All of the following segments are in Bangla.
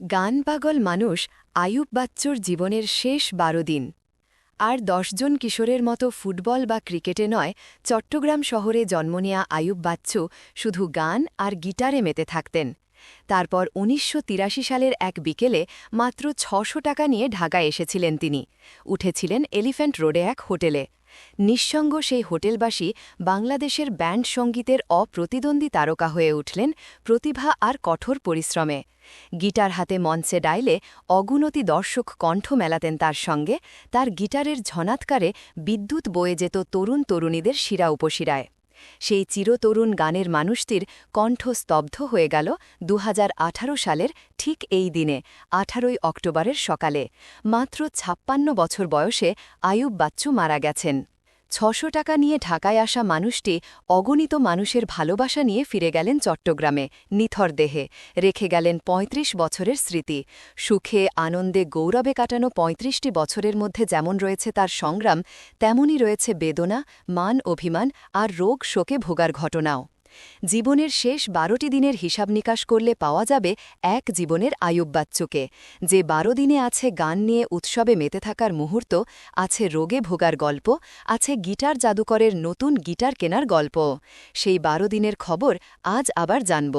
গান পাগল মানুষ আয়ুব বাচ্চুর জীবনের শেষ বারো দিন। আর দশজন কিশোরের মতো ফুটবল বা ক্রিকেটে নয়, চট্টগ্রাম শহরে জন্ম নেয়া আয়ুব বাচ্চু শুধু গান আর গিটারে মেতে থাকতেন। তারপর উনিশশো তিরাশি সালের এক বিকেলে মাত্র ছশো টাকা নিয়ে ঢাকায় এসেছিলেন তিনি। উঠেছিলেন এলিফ্যান্ট রোডে এক হোটেলে। নিঃসঙ্গ সেই হোটেলবাসী বাংলাদেশের ব্যান্ড সঙ্গীতের অপ্রতিদ্বন্দ্বী তারকা হয়ে উঠলেন প্রতিভা আর কঠোর পরিশ্রমে। গিটার হাতে মঞ্চে ডাইলে অগুনতি দর্শক কণ্ঠ মেলাতেন তার সঙ্গে। তার গিটারের ঝনাৎকারে বিদ্যুৎ বয়ে যেত তরুণ তরুণীদের শিরা উপশিরায়। সেই চিরতরুণ গানের মানুষটির কণ্ঠ স্তব্ধ হয়ে গেল দুহাজার আঠারো সালের ঠিক এই দিনে, আঠারোই অক্টোবরের সকালে। মাত্র ছাপ্পান্ন বছর বয়সে আয়ুব বাচ্চু মারা গেছেন। ছশো টাকা নিয়ে ঢাকায় আসা মানুষটি অগণিত মানুষের ভালোবাসা নিয়ে ফিরে গেলেন চট্টগ্রামে, নিথর দেহে। রেখে গেলেন ৩৫ বছরের স্মৃতি। সুখে, আনন্দে, গৌরবে কাটানো ৩৫টি বছরের মধ্যে যেমন রয়েছে তার সংগ্রাম, তেমনই রয়েছে বেদনা, মান, অভিমান আর রোগ শোকে ভোগার ঘটনাও। জীবনের শেষ বারোটি দিনের হিসাব নিকাশ করলে পাওয়া যাবে এক জীবনের আয়ুব বাচ্চুকে যে বারো দিনে আছে গান নিয়ে উৎসবে মেতে থাকার মুহূর্ত, আছে রোগে ভোগার গল্প, আছে গিটার জাদুকরের নতুন গিটার কেনার গল্প। সেই বারো দিনের খবর আজ আবার জানব।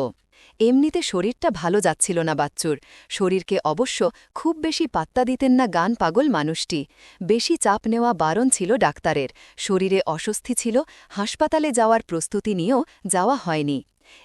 এমনিতে শরীরটা ভালো যাচ্ছিল না বাচ্চুর। শরীরকে অবশ্য খুব বেশি পাত্তা দিতেন না গান পাগল মানুষটি। বেশি চাপ নেওয়া বারণ ছিল ডাক্তারের। শরীরে অস্বস্তি ছিল, হাসপাতালে যাওয়ার প্রস্তুতি নিয়েও যাওয়া হয়নি।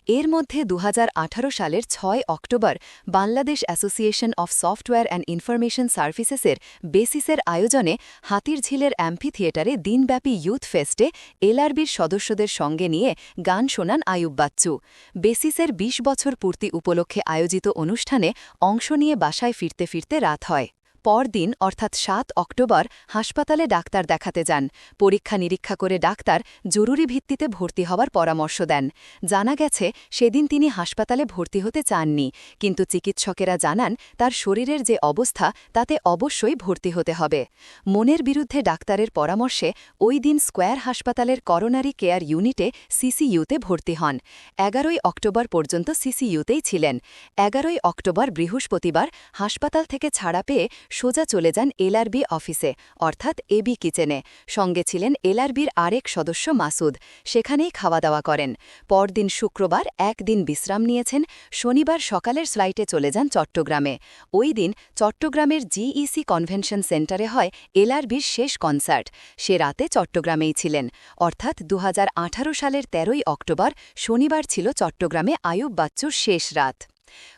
এর মধ্যে দুহাজার আঠারো সালের ছয় October Bangladesh association of software and information সার্ভিসেসের বেসিসের আয়োজনে হাতিরঝিলের অ্যাম্পি থিয়েটারে দিনব্যাপী ইউথ ফেস্টে এলআরবির সদস্যদের সঙ্গে নিয়ে গান শোনান আয়ুব বাচ্চু। বেসিসের ২০ বছর পূর্তি উপলক্ষে আয়োজিত অনুষ্ঠানে অংশ নিয়ে বাসায় ফিরতে ফিরতে রাত হয়। পরদিন, অর্থাৎ সাত অক্টোবর, হাসপাতালে ডাক্তার দেখাতে যান। পরীক্ষা নিরীক্ষা করে ডাক্তার জরুরি ভিত্তিতে ভর্তি হওয়ার পরামর্শ দেন। জানা গেছে, সেদিন তিনি হাসপাতালে ভর্তি হতে চাননি, কিন্তু চিকিৎসকেরা জানান, তার শরীরের যে অবস্থা, তাতে অবশ্যই ভর্তি হতে হবে। মনের বিরুদ্ধে ডাক্তারের পরামর্শে, ওই দিন স্কোয়ার হাসপাতালের করোনারি কেয়ার ইউনিটে সিসিইউতে ভর্তি হন। এগারোই অক্টোবর পর্যন্ত সিসিইউতেই ছিলেন। এগারোই অক্টোবর বৃহস্পতিবার হাসপাতাল থেকে ছাড়া পেয়ে সোজা চলে যান এলআরবি অফিসে, অর্থাৎ এবি কিচেনে। সঙ্গে ছিলেন এলআরবির আরেক সদস্য মাসুদ। সেখানেই খাওয়া দাওয়া করেন। পরদিন শুক্রবার একদিন বিশ্রাম নিয়েছেন। শনিবার সকালের ফ্লাইটে চলে যান চট্টগ্রামে। ওই দিন চট্টগ্রামের জিইসি কনভেনশন সেন্টারে হয় এলআরবির শেষ কনসার্ট। সে রাতে চট্টগ্রামেই ছিলেন। অর্থাৎ দু হাজার আঠারো সালের তেরোই অক্টোবর শনিবার ছিল চট্টগ্রামে আয়ুব বাচ্চুর শেষ রাত।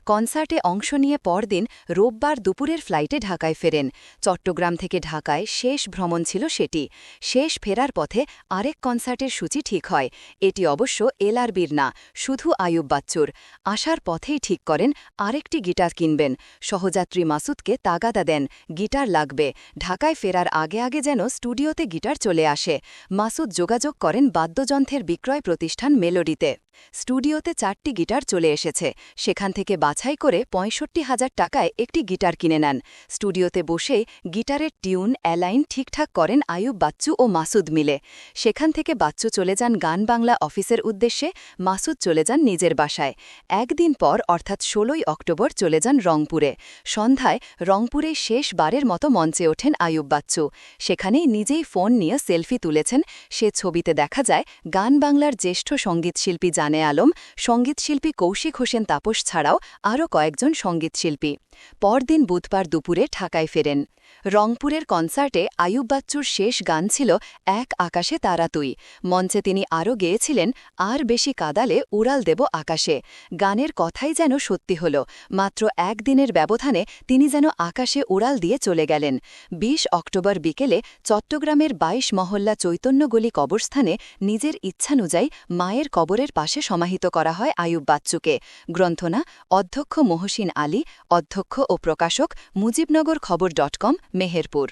কনসার্টে অংশ নিয়ে পরদিন রোববার দুপুরের ফ্লাইটে ঢাকায় ফেরেন। চট্টগ্রাম থেকে ঢাকায় শেষ ভ্রমণ ছিল সেটি। শেষ ফেরার পথে আরেক কনসার্টের সূচি ঠিক হয়। এটি অবশ্য এলআরবির না, শুধু আয়ুব বাচ্চুর। আসার পথেই ঠিক করেন, আরেকটি গিটার কিনবেন। সহযাত্রী মাসুদকে তাগাদা দেন, গিটার লাগবে। ঢাকায় ফেরার আগে আগে যেন স্টুডিওতে গিটার চলে আসে। মাসুদ যোগাযোগ করেন বাদ্যযন্ত্রের বিক্রয় প্রতিষ্ঠান মেলোডিতে। স্টুডিওতে চারটি গিটার চলে এসেছে। সেখান থেকে বাছাই করে পঁয়ষট্টি হাজার টাকায় একটি গিটার কিনে নেন। স্টুডিওতে বসেই গিটারের টিউন, অ্যালাইন ঠিকঠাক করেন আয়ুব বাচ্চু ও মাসুদ মিলে। সেখান থেকে বাচ্চু চলে যান গান বাংলা অফিসের উদ্দেশ্যে, মাসুদ চলে যান নিজের বাসায়। একদিন পর, অর্থাৎ ষোলোই অক্টোবর, চলে যান রংপুরে। সন্ধ্যায় রংপুরে শেষবারের মতো মঞ্চে ওঠেন আয়ুব বাচ্চু। সেখানেই নিজেই ফোন নিয়ে সেলফি তুলেছেন। সে ছবিতে দেখা যায়, গান বাংলার জ্যেষ্ঠ সঙ্গীতশিল্পী জানে আলম, সঙ্গীতশিল্পী কৌশিক হোসেন তাপস ছাড়াও আরও কয়েকজন সঙ্গীতশিল্পী পরদিন বুধবার দুপুরে ঢাকায় ফেরেন। রংপুরের কনসার্টে আয়ুব বাচ্চুর শেষ গান ছিল এক আকাশে তারা তুই। মঞ্চে তিনি আরও গেয়েছিলেন, আর বেশি কাদালে উড়াল দেব আকাশে। গানের কথাই যেন সত্যি হল, মাত্র একদিনের ব্যবধানে তিনি যেন আকাশে উড়াল দিয়ে চলে গেলেন। ২০ অক্টোবর বিকেলে চট্টগ্রামের ২২ মহল্লা চৈতন্যগলি কবরস্থানে নিজের ইচ্ছানুযায়ী মায়ের কবরের পাশে সমাহিত করা হয় আয়ুব বাচ্চুকে। গ্রন্থনা অধ্যক্ষ মহসিন আলী অধ্যক্ষ ও প্রকাশক মুজিবনগর খবর ডট কম মেহেরপুর।